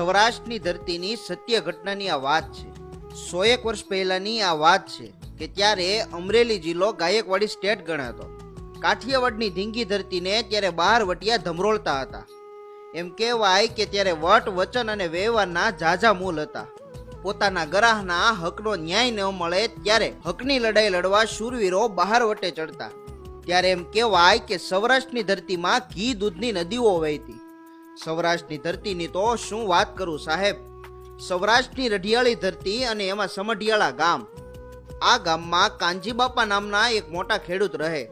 સૌરાષ્ટ્રની ધરતીની સત્ય ઘટનાની આ વાત છે. સો એક વર્ષ પહેલાની આ વાત છે કે ત્યારે અમરેલી જિલ્લો ગાયકવાડી સ્ટેટ ગણાતો. કાઠિયાવાડની ધીંગી ધરતીને ત્યારે બહાર વટિયા ધમરોળતા હતા. એમ કહેવાય કે ત્યારે વટ, વચન અને વ્યવહારના ઝાઝા મૂલ હતા. પોતાના ગરાહના હકનો ન્યાય ન મળે ત્યારે હકની લડાઈ લડવા શૂરવીરો બહાર વટે ચડતા. ત્યારે એમ કહેવાય કે સૌરાષ્ટ્રની ધરતીમાં ઘી દૂધની નદીઓ વહેતી. સૌરાષ્ટ્રની ધરતીની તો શું વાત કરું સાહેબ? સૌરાષ્ટ્રની રઢિયાળી ધરતી અને એમાં સમઢિયાળા ગામ. આ ગામમાં કાંજી બાપા નામના એક મોટા ખેડૂત રહે.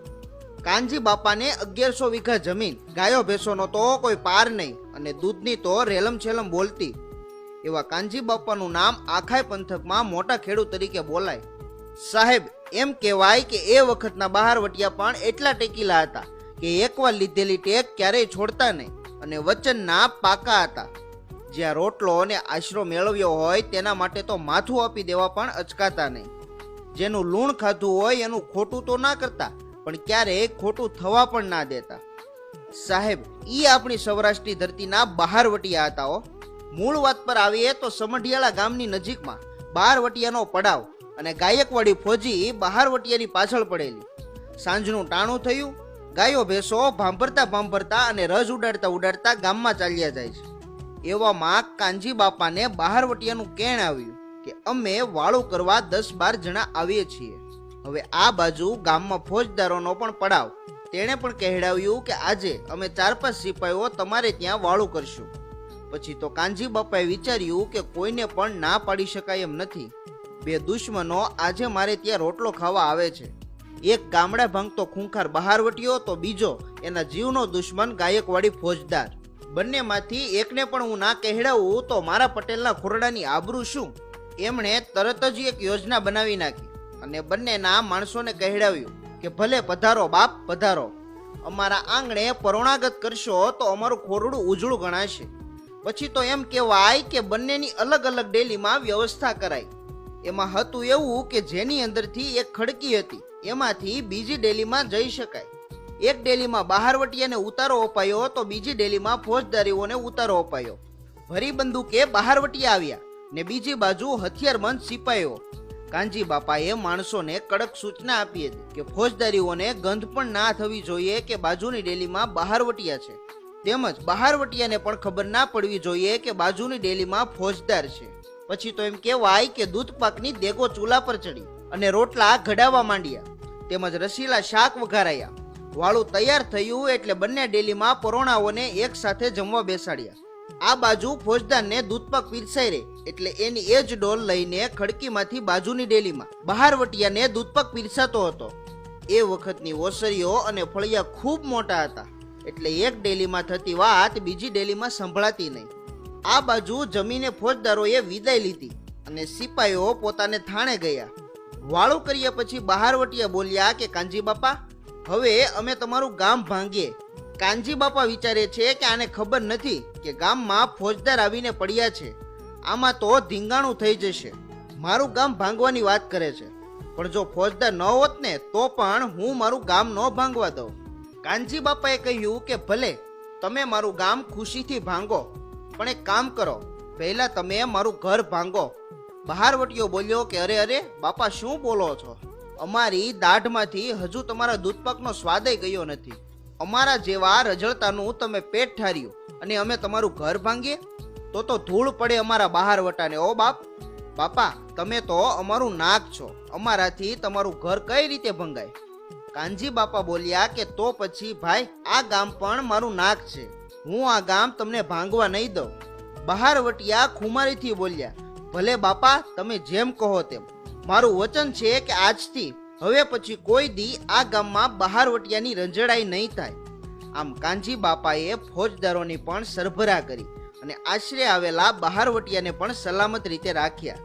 કાંજી બાપાને અગિયારસો વીઘા જમીન, ગાયો ભેંસોનો તો કોઈ પાર નહીં અને દૂધની તો રેલમ છેલમ બોલતી. એવા કાંજી બાપાનું નામ આખાય પંથકમાં મોટા ખેડૂત તરીકે બોલાય. સાહેબ, એમ કહેવાય કે એ વખતના બહારવટિયા પણ એટલા ટેકીલા હતા કે એકવાર લીધેલી ટેક ક્યારેય છોડતા નહીં. અને વચનના પાકા હતા. જ્યાં રોટલો અને આશરો મેળવ્યો હોય તેના માટે તો માથું આપી દેવા પણ અચકાતા નહીં. જેનું લૂણ ખાધું હોય એનું ખોટું તો ના કરતા, પણ ક્યારેય ખોટું થવા પણ ના દેતા. સાહેબ, ઈ આપણી સૌરાષ્ટ્રની ધરતીના બહારવટિયા હતા હો. મૂળ વાત પર આવીએ તો સમઢિયાળા ગામની નજીકમાં બહારવટિયાનો પડાવ અને ગાયકવાડી ફોજી બહારવટિયાની પાછળ પડેલી. સાંજનું ટાણું થયું ગાયો ભેંસો ભાંભરતા ભાંભરતા અને રજ ઉડાડતા ઉડાડતા ગામમાં ચાલ્યા જાય છે. એવામાં કાનજી બાપાને બહારવટિયાનું કેણ આવ્યું કે અમે વાળું કરવા દસ બાર જણા આવીએ છીએ. હવે આ બાજુ ગામમાં ફોજદારોનો પણ પડાવ. તેણે પણ કહેડાવ્યું કે આજે અમે ચાર પાંચ સિપાહીઓ તમારે ત્યાં વાળું કરશું. પછી તો કાનજી બાપાએ વિચાર્યું કે કોઈને પણ ના પાડી શકાય એમ નથી. બે દુશ્મનો આજે મારે ત્યાં રોટલો ખાવા આવે છે. એક ગામડા ભાંગતો ખૂંખાર બહાર વટ્યો તો બીજો એના જીવનો દુશ્મન ગાયકવાડી ફોજદાર. બંનેમાંથી એકને પણ હું ના કહેડાવું તો મારા પટેલના ખોરડાની આબરૂ શું? એમણે તરત જ એક યોજના બનાવી નાખી અને બંનેના માણસોને કહેડાવ્યું કે ભલે પધારો બાપ, પધારો. અમારા આંગણે પરોણાગત કરશો તો અમારું ખોરડું ઉજળું ગણાશે. પછી તો એમ કહેવાય કે બંનેની અલગ અલગ ડેલીમાં વ્યવસ્થા કરાઈ. એમાં હતું એવું કે જેની અંદરથી એક ખડકી હતી, એમાંથી બીજી ડેલીમાં જઈ શકાય. એક ડેલીમાં બહારવટીયાને ઉતારો અપાયો તો બીજી ડેલીમાં ફોજદારીઓને ઉતારો અપાયો. ભરી બંદૂકે બહારવટીયા આવ્યા ને બીજી બાજુ હથિયારબંધ સિપાઈઓ કાંજી બાપાએ માણસોને કડક સૂચના આપી હતી કે ફોજદારીઓને ગંધ પણ ના થવી જોઈએ કે બાજુની ડેલીમાં બહારવટિયા છે. તેમજ બહારવટીયાને પણ ખબર ના પડવી જોઈએ કે બાજુની ડેલીમાં ફોજદાર છે. પછી તો એમ કહેવાય કે દૂધ પાકની દેગો ચૂલા પર ચડી અને રોટલા ઘડાવા માંડ્યા. તેમજ રસીલા શાક વઘારાયા. વાળું તૈયાર થયું એટલે બંને ડેલીમાં પરોણાઓને એક સાથે જમવા બેસાડ્યા. આ બાજુ ફોજદારને દૂધપાક પીરસાઈ રે એટલે એની એ જ ડોલ લઈને ખડકીમાંથી બાજુની ડેલીમાં બહારવટિયાને દૂધપાક પીરસાતો હતો. એ વખતની ઓસરીઓ અને ફળિયા ખૂબ મોટા હતા. એટલે એક ડેલીમાં થતી વાત બીજી ડેલીમાં સંભળાતી નહીં. આ બાજુ જમીને ફોજદારોએ વિદાય લીધી અને સિપાહીઓ પોતાને થાણે ગયા. વાળું કર્યા પછી બહારવટીએ બોલ્યા કે કાંજી બાપા, હવે અમે તમારું ગામ ભાંગીએ. કાંજી બાપા વિચારે છે કે આને ખબર નથી કે ગામમાં ફોજદાર આવીને પડ્યા છે. આમાં તો ધીંગાણું થઈ જશે. મારું ગામ ભાંગવાની વાત કરે છે. પણ જો ફોજદાર ન હોત ને, તો પણ હું મારું ગામ ન ભાંગવા દઉં. કાનજી બાપાએ કહ્યું કે, ભલે, તમે મારું ગામ ખુશીથી ભાંગો. પણ એક કામ કરો. પહેલા તમે મારું ઘર ભાંગો. બહારવટીયો બોલ્યો કે, અરે અરે, બાપા, શું બોલો છો? અમારી દાઢમાંથી હજુ તમારા દૂધપાકનો સ્વાદય ગયો નથી. અમારા જેવા રજળતાનું તમે પેટ ઠાર્યું અને અમે તમારું ઘર ભાંગીએ? તો તો ધૂળ પડે અમારા બહાર વટાને ઓ બાપ. બાપા, તમે તો અમારું નાક છો. અમારાથી તમારું ઘર કઈ રીતે ભંગાય? કાનજી બાપા બોલ્યા કે, તો પછી, ભાઈ, આ ગામ પણ મારું નાક છે. હું આ ગામ તમને ભાંગવા નહીં દઉં. બહાર વટિયા ખુમારીથી બોલ્યા, ભલે બાપા, તમે જેમ કહો તેમ. મારું વચન છે કે આજથી હવે પછી કોઈ દી આ ગામમાં બહારવટિયાની રંજડાઈ નહીં થાય. આમ કાંજી બાપાએ ફોજદારોની પણ સરભરા કરી અને આશરે આવેલા બહારવટિયાને પણ સલામત રીતે રાખ્યા.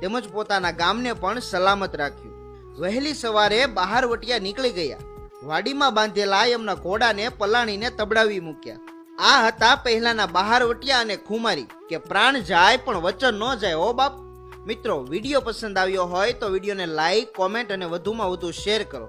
તેમજ પોતાના ગામને પણ સલામત રાખ્યું. વહેલી સવારે બહારવટિયા નીકળી ગયા. વાડીમાં બાંધેલા એમના ઘોડાને પલાણીને તબડાવી મૂક્યા. આ હતા પહેલાના બહારવટિયા અને ખુમારી. કે પ્રાણ જાય પણ વચન ન જાય ઓ બાપ? મિત્રો, વીડિયો પસંદ આવ્યો હોય તો વિડીયોને લાઈક કોમેન્ટ અને વધુમાં વધુ શેર કરો.